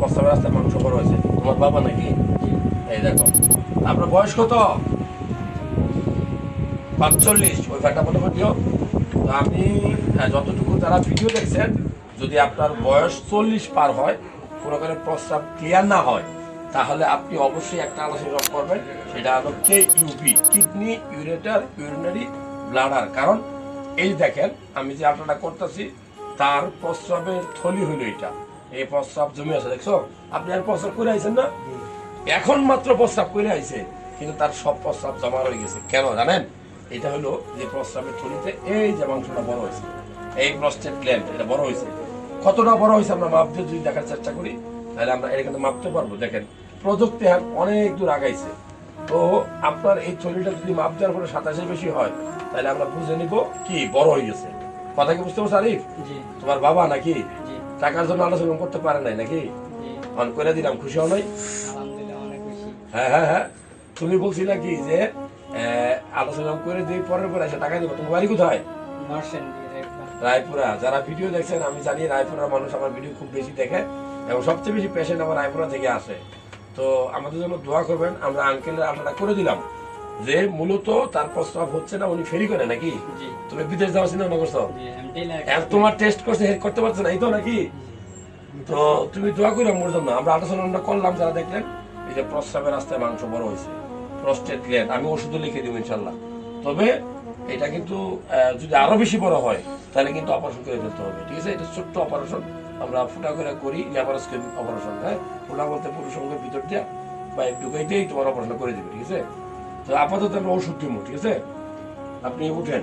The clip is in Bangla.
প্রস্তাবের রাস্তায় মাংস হয়েছে। তোমার বাবা নাকি? এই দেখো, আপনার বয়স কত? পাঁচচল্লিশ। ওই ফ্যাটটা আপনি যতটুকু ভিডিও দেখছেন, যদি আপনার বয়স চল্লিশ পার হয় কোনো কারণে ক্লিয়ার না হয়, তাহলে আপনি অবশ্যই একটা আলোচনা করবেন। সেটা হলো UP kidney ureter urinary bladder কারণ, এই দেখেন, আমি যে আপনারা করতেছি, তার প্রস্রাবের থলি হইল এটা। এই প্রস্রাব জমে আছে দেখছ? আপনি আর প্রস্রাব করে আইছেন না? এখন মাত্র প্রস্রাব করে আইছে কিন্তু তার সব প্রস্রাব জমা রয়ে গেছে। কেন জানেন? এটা হলো যে প্রস্রাবের থলিতে এই যে মাংসটা বড় হয়েছে এই প্রস্টেট গ্ল্যান্ড এটা বড় হয়েছে। কতটা বড় হয়েছে আমরা মাপ দিয়ে যদি দেখার চেষ্টা করি তাহলে আমরা এটা কিন্তু মাপতে পারব। দেখেন প্রযুক্তি হার অনেক দূর আগাইছে। তো আপনার এই থলিটা যদি মাপ দেওয়ার পরে সাতাশের বেশি হয় তাহলে আমরা বুঝে নিব কি বড় হয়ে গেছে। কথা কি বুঝতে পারছ আরিফ? তোমার বাবা নাকি টাকার জন্য আলোচনা করতে পারে নাই নাকি? অন করে দিলাম, খুশি হও নাই? হ্যাঁ হ্যাঁ হ্যাঁ। তুমি বলছি নাকি যে আলোচনা করে দিই পরের পরে এসে টাকা দিব। তোমার বাড়ি কোথায়? দিয়ে রায়পুরা। যারা ভিডিও দেখছেন, আমি জানি রায়পুরার মানুষ আমার ভিডিও খুব বেশি দেখে এবং সবচেয়ে বেশি পেশেন্ট আমার রায়পুরা থেকে আসে। তো আমাদের জন্য দোয়া করবেন, আমরা আঙ্কেলের আলোটা করে দিলাম। যে মূলত তার প্রস্তাব হচ্ছে না উনি ফেরি করে নাকি? তুমি বিদেশ যাওয়ার চিন্তা ভাবনা করছ? তোমার টেস্ট করছে হেল্প করতে পারছ না এই তো নাকি? তো তুমি দোয়া করো মোর জন্য। আমরা আলোচনা আমরা করলাম যারা দেখলেন এই যে প্রস্রাবের রাস্তায় মাংস বড় হয়েছে প্রস্টেট গ্ল্যান্ড আমি ওষুধও লিখে দিব ইনশাল্লাহ তবে এটা কিন্তু যদি আরও বেশি বড় হয় তাহলে কিন্তু অপারেশন করে ফেলতে হবে ঠিক আছে? এটা ছোট্ট অপারেশন আমরা ফুটা করে করি ল্যাপারোস্কোপিক অপারেশন হ্যাঁ? ফুটা বলতে পুরুষ ভিতর দিয়া বা ঢুকাইতেই তোমার অপারেশন করে দিবে ঠিক আছে? আপাতত আমরা ওষুধ দিব ঠিক আছে? আপনি উঠেন।